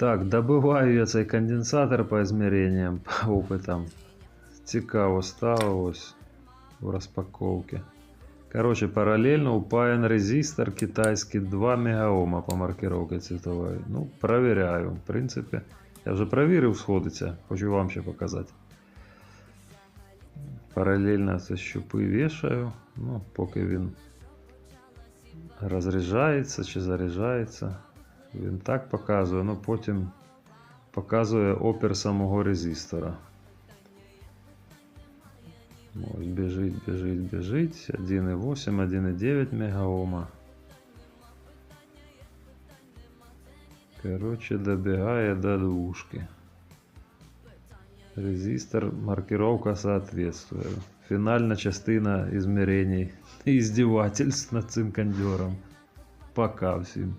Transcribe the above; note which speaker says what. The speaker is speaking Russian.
Speaker 1: Так, добиваю я цей конденсатор по измерениям, по опитам. Цікаво стало ось в розпаковці. Короче, параллельно упаян резистор китайский 2 мегаома по маркировке цветовой. Ну, проверяю. В принципе, я вже провірив, сходиться. Хочу вам ще показати. Паралельно це щупи вішаю. Ну, поки він розряджається чи заряджається. Він так показує, ну потім показує опір самого резистора. Ось біжить, біжить, біжить. 1,8, 1,9 мегаома. Короче, добігає до двушки. Резистор, маркировка соответствует. Фінальна частина измерений і издевательств над цим кондером. Пока всім.